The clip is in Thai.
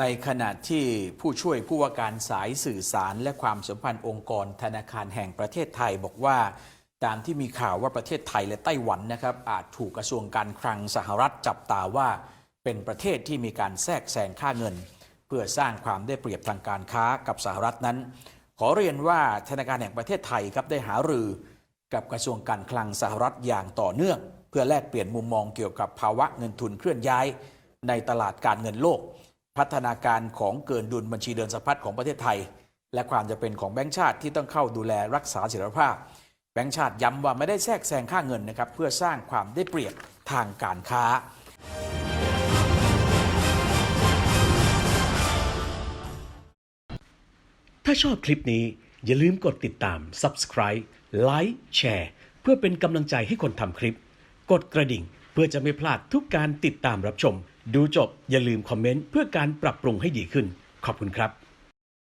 ในขณะที่ผู้ช่วยผู้ว่าการสายสื่อสารและความสัมพันธ์องค์กรธนาคารแห่งประเทศไทยบอกว่า ตามที่มีข่าวว่าประเทศไทยและไต้หวันนะครับ อาจถูกกระทรวงการคลังสหรัฐจับตาว่า เป็นประเทศที่มีการแทรกแซงค่าเงิน เพื่อสร้างความได้เปรียบทางการค้ากับสหรัฐนั้น ขอเรียนว่าธนาคารแห่งประเทศไทยครับได้หารือ กับกระทรวงการคลังสหรัฐอย่างต่อเนื่อง เพื่อแลกเปลี่ยนมุมมองเกี่ยวกับภาวะเงินทุนเคลื่อนย้าย ในตลาดการเงินโลก พัฒนาการของเกินดุลบัญชีเดินสะพัดของประเทศไทย และความจะเป็นของแบงก์ชาติที่ต้องเข้าดูแลรักษาเสถียรภาพ แบงก์ชาติย้ำว่าไม่ได้แทรกแซงค่าเงินนะครับเพื่อสร้างความได้เปรียบทางการค้า ถ้าชอบคลิปนี้อย่าลืมกดติดตาม Subscribe ไลค์แชร์เพื่อเป็นกำลังใจให้คนทำคลิป กดกระดิ่งเพื่อจะไม่พลาดทุกการติดตามรับชม ดูจบอย่าลืมคอมเมนต์เพื่อการปรับปรุงให้ดีขึ้น ขอบคุณครับ